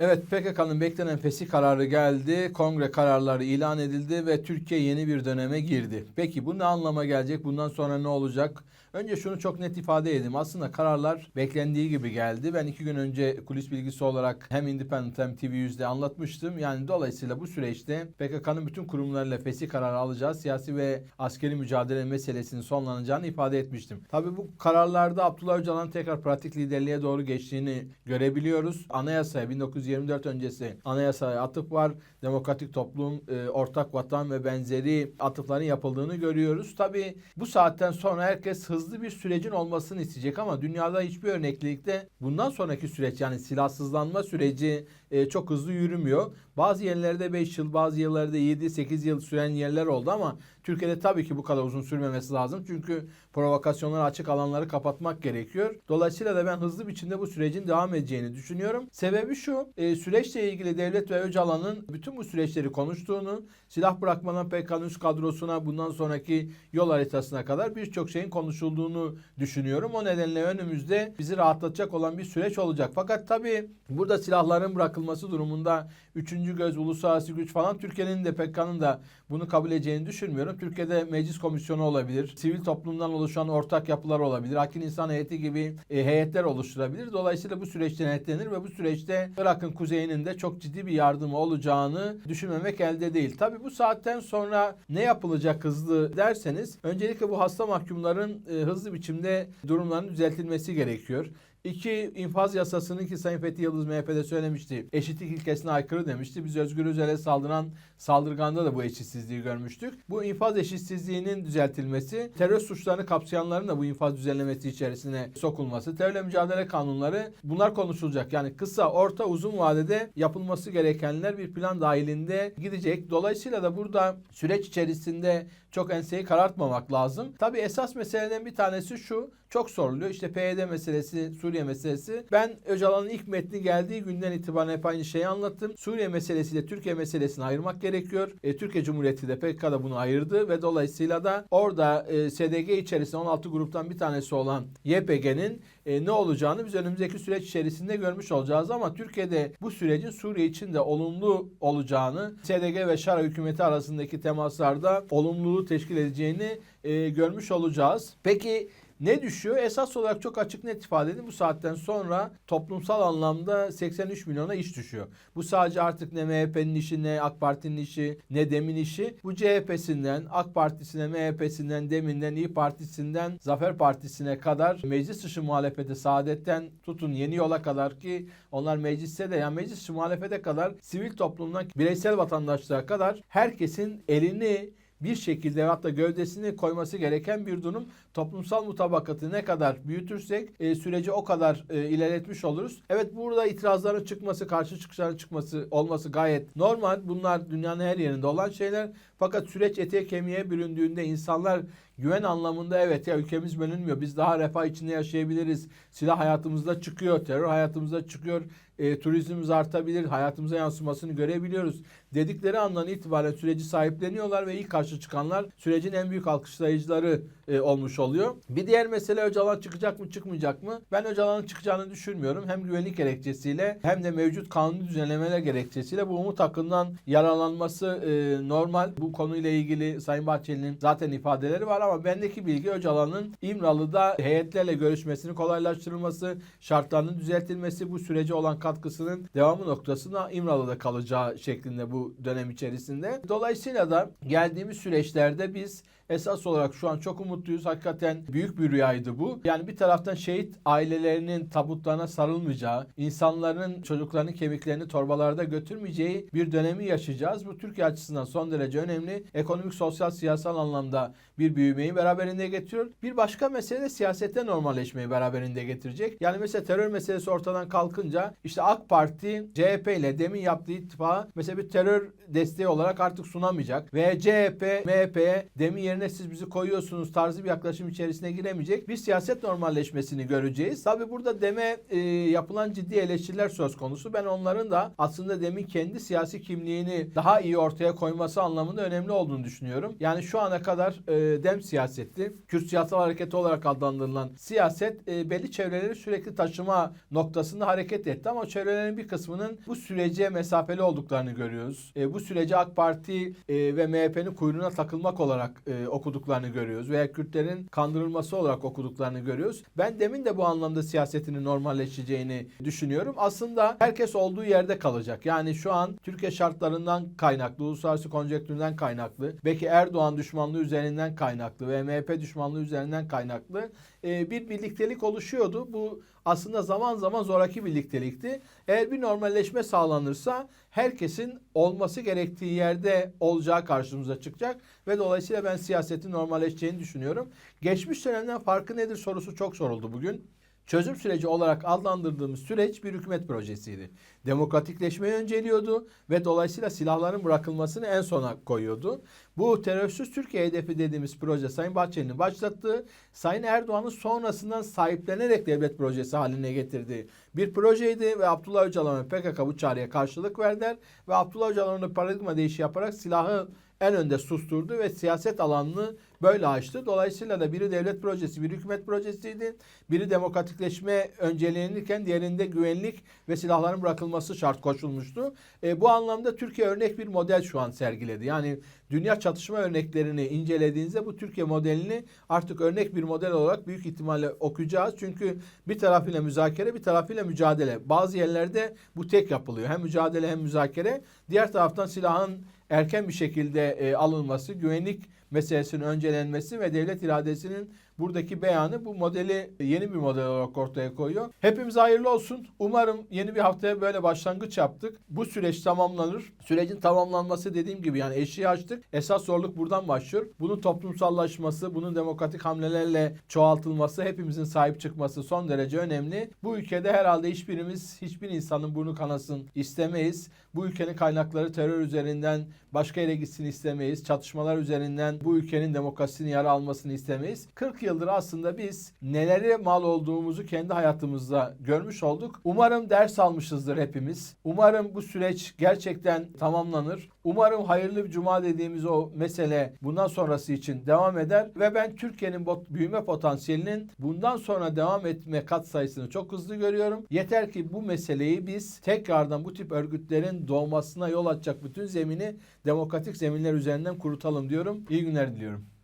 Evet PKK'nın beklenen fesih kararı geldi. Kongre kararları ilan edildi ve Türkiye yeni bir döneme girdi. Peki bu ne anlama gelecek? Bundan sonra ne olacak? Önce şunu çok net ifade edeyim. Aslında kararlar beklendiği gibi geldi. Ben iki gün önce kulis bilgisi olarak hem Independent hem TV100'de anlatmıştım. Yani dolayısıyla bu süreçte PKK'nın bütün kurumlarıyla fesih kararı alacağı siyasi ve askeri mücadele meselesinin sonlanacağını ifade etmiştim. Tabii bu kararlarda Abdullah Öcalan'ın tekrar pratik liderliğe doğru geçtiğini görebiliyoruz. Anayasaya 1924 öncesi anayasaya atıf var. Demokratik toplum, e, ortak vatan ve benzeri atıfların yapıldığını görüyoruz. Tabii bu saatten sonra herkes hızlı bir sürecin olmasını isteyecek ama dünyada hiçbir örneklikte bundan sonraki süreç yani silahsızlanma süreci e, çok hızlı yürümüyor. Bazı yerlerde 5 yıl, bazı yerlerde 7-8 yıl süren yerler oldu ama Türkiye'de tabii ki bu kadar uzun sürmemesi lazım. Çünkü provokasyonlara açık alanları kapatmak gerekiyor. Dolayısıyla da ben hızlı biçimde bu sürecin devam edeceğini düşünüyorum. Sebebi şu, e, süreçle ilgili Devlet ve Öcalan'ın bütün bu süreçleri konuştuğunu, silah bırakmadan PKK'nın üst kadrosuna bundan sonraki yol haritasına kadar birçok şeyin konuşulduğunu düşünüyorum. O nedenle önümüzde bizi rahatlatacak olan bir süreç olacak. Fakat tabii burada silahların bırakılması durumunda üçüncü göz, uluslararası güç falan Türkiye'nin de PKK'nın da bunu kabul edeceğini düşünmüyorum. Türkiye'de meclis komisyonu olabilir, sivil toplumdan oluşan ortak yapılar olabilir, Hakin İnsan Heyeti gibi e, heyetler oluşturabilir. Dolayısıyla bu süreç denetlenir ve bu süreçte Irak'ın kuzeyinin de çok ciddi bir yardımı olacağını düşünmemek elde değil. Tabii bu saatten sonra ne yapılacak hızlı derseniz öncelikle bu hasta mahkumların e, hızlı biçimde durumlarının düzeltilmesi gerekiyor. İki infaz yasasının ki Sayın Fethi Yıldız MHP'de söylemişti. Eşitlik ilkesine aykırı demişti. Biz Özgür Özel'e saldıran saldırganda da bu eşitsizliği görmüştük. Bu infaz eşitsizliğinin düzeltilmesi, terör suçlarını kapsayanların da bu infaz düzenlemesi içerisine sokulması, terörle mücadele kanunları bunlar konuşulacak. Yani kısa, orta, uzun vadede yapılması gerekenler bir plan dahilinde gidecek. Dolayısıyla da burada süreç içerisinde çok enseyi karartmamak lazım. Tabii esas meseleden bir tanesi şu. Çok soruluyor. İşte PYD meselesi, Suriye meselesi. Ben Öcalan'ın ilk metni geldiği günden itibaren hep aynı şeyi anlattım. Suriye meselesiyle Türkiye meselesini ayırmak gerekiyor. E, Türkiye Cumhuriyeti de PKK'da bunu ayırdı ve dolayısıyla da orada e, SDG içerisinde 16 gruptan bir tanesi olan YPG'nin e, ne olacağını biz önümüzdeki süreç içerisinde görmüş olacağız ama Türkiye'de bu sürecin Suriye için de olumlu olacağını, SDG ve Şara hükümeti arasındaki temaslarda olumluluğu teşkil edeceğini e, görmüş olacağız. Peki ne düşüyor? Esas olarak çok açık net ifade edin. Bu saatten sonra toplumsal anlamda 83 milyona iş düşüyor. Bu sadece artık ne MHP'nin işi ne AK Parti'nin işi ne DEM'in işi. Bu CHP'sinden, AK Partisi'ne, MHP'sinden, DEM'inden, İyi Partisi'nden, Zafer Partisi'ne kadar meclis dışı muhalefete saadetten tutun yeni yola kadar ki onlar mecliste de yani meclis dışı muhalefete kadar sivil toplumdan bireysel vatandaşlığa kadar herkesin elini bir şekilde hatta gövdesini koyması gereken bir durum. Toplumsal mutabakatı ne kadar büyütürsek e, süreci o kadar e, ilerletmiş oluruz. Evet burada itirazların çıkması, karşı çıkışların çıkması olması gayet normal. Bunlar dünyanın her yerinde olan şeyler. Fakat süreç ete kemiğe büründüğünde insanlar güven anlamında evet ya ülkemiz bölünmüyor. Biz daha refah içinde yaşayabiliriz. Silah hayatımızda çıkıyor, terör hayatımızda çıkıyor. E, turizmimiz artabilir, hayatımıza yansımasını görebiliyoruz. Dedikleri andan itibaren süreci sahipleniyorlar ve ilk karşı çıkanlar sürecin en büyük alkışlayıcıları e, olmuş oluyor. Bir diğer mesele Öcalan çıkacak mı çıkmayacak mı? Ben Öcalan'ın çıkacağını düşünmüyorum. Hem güvenlik gerekçesiyle hem de mevcut kanuni düzenlemeler gerekçesiyle bu umut hakkından yararlanması e, normal. Bu konuyla ilgili Sayın Bahçeli'nin zaten ifadeleri var ama bendeki bilgi Öcalan'ın İmralı'da heyetlerle görüşmesini kolaylaştırılması, şartlarının düzeltilmesi, bu sürece olan katkısının devamı noktasında İmralı'da kalacağı şeklinde bu dönem içerisinde. Dolayısıyla da geldiğimiz süreçlerde biz esas olarak şu an çok umutluyuz. Hakikaten büyük bir rüyaydı bu. Yani bir taraftan şehit ailelerinin tabutlarına sarılmayacağı, insanların çocuklarının kemiklerini torbalarda götürmeyeceği bir dönemi yaşayacağız. Bu Türkiye açısından son derece önemli. Ekonomik, sosyal, siyasal anlamda bir büyümeyi beraberinde getiriyor. Bir başka mesele de siyasette normalleşmeyi beraberinde getirecek. Yani mesela terör meselesi ortadan kalkınca işte AK Parti CHP ile demin yaptığı ittifağı mesela bir terör desteği olarak artık sunamayacak. Ve CHP, MHP'ye demin yerine siz bizi koyuyorsunuz tarzı bir yaklaşım içerisine giremeyecek bir siyaset normalleşmesini göreceğiz. Tabi burada deme e, yapılan ciddi eleştiriler söz konusu. Ben onların da aslında demin kendi siyasi kimliğini daha iyi ortaya koyması anlamında önemli olduğunu düşünüyorum. Yani şu ana kadar e, dem siyaseti, Kürt siyasal hareketi olarak adlandırılan siyaset e, belli çevreleri sürekli taşıma noktasında hareket etti ama o çevrelerin bir kısmının bu sürece mesafeli olduklarını görüyoruz. E, bu süreci AK Parti e, ve MHP'nin kuyruğuna takılmak olarak e, okuduklarını görüyoruz veya Kürtlerin kandırılması olarak okuduklarını görüyoruz. Ben demin de bu anlamda siyasetinin normalleşeceğini düşünüyorum. Aslında herkes olduğu yerde kalacak. Yani şu an Türkiye şartlarından kaynaklı, uluslararası konjektürden kaynaklı, belki Erdoğan düşmanlığı üzerinden kaynaklı ve MHP düşmanlığı üzerinden kaynaklı e, bir birliktelik oluşuyordu. Bu aslında zaman zaman zoraki birliktelikti. Eğer bir normalleşme sağlanırsa herkesin olması gerektiği yerde olacağı karşımıza çıkacak ve dolayısıyla ben siyasetin normalleşeceğini düşünüyorum. Geçmiş dönemden farkı nedir sorusu çok soruldu bugün. Çözüm süreci olarak adlandırdığımız süreç bir hükümet projesiydi. Demokratikleşmeyi önceliyordu ve dolayısıyla silahların bırakılmasını en sona koyuyordu. Bu terörsüz Türkiye hedefi dediğimiz proje Sayın Bahçeli'nin başlattığı, Sayın Erdoğan'ın sonrasından sahiplenerek devlet projesi haline getirdiği bir projeydi ve Abdullah Öcalan ve PKK bu çağrıya karşılık verdiler ve Abdullah Öcalan'ın paradigma değişi yaparak silahı en önde susturdu ve siyaset alanını böyle açtı. Dolayısıyla da biri devlet projesi, biri hükümet projesiydi. Biri demokratikleşme öncelenirken diğerinde güvenlik ve silahların bırakılması şart koşulmuştu. E, bu anlamda Türkiye örnek bir model şu an sergiledi. Yani dünya çatışma örneklerini incelediğinizde bu Türkiye modelini artık örnek bir model olarak büyük ihtimalle okuyacağız. Çünkü bir tarafıyla müzakere, bir tarafıyla mücadele. Bazı yerlerde bu tek yapılıyor. Hem mücadele hem müzakere. Diğer taraftan silahın erken bir şekilde e, alınması, güvenlik meselesinin öncelenmesi ve devlet iradesinin buradaki beyanı bu modeli yeni bir model olarak ortaya koyuyor. Hepimiz hayırlı olsun. Umarım yeni bir haftaya böyle başlangıç yaptık. Bu süreç tamamlanır. Sürecin tamamlanması dediğim gibi yani eşiği açtık. Esas zorluk buradan başlıyor. Bunun toplumsallaşması, bunun demokratik hamlelerle çoğaltılması, hepimizin sahip çıkması son derece önemli. Bu ülkede herhalde hiçbirimiz, hiçbir insanın burnu kanasın istemeyiz. Bu ülkenin kaynakları terör üzerinden başka yere gitsin istemeyiz. Çatışmalar üzerinden bu ülkenin demokrasisini yara almasını istemeyiz. 40 yıldır aslında biz nelere mal olduğumuzu kendi hayatımızda görmüş olduk. Umarım ders almışızdır hepimiz. Umarım bu süreç gerçekten tamamlanır. Umarım hayırlı bir cuma dediğimiz o mesele bundan sonrası için devam eder ve ben Türkiye'nin büyüme potansiyelinin bundan sonra devam etme kat sayısını çok hızlı görüyorum. Yeter ki bu meseleyi biz tekrardan bu tip örgütlerin doğmasına yol açacak bütün zemini demokratik zeminler üzerinden kurutalım diyorum. İyi günler diliyorum.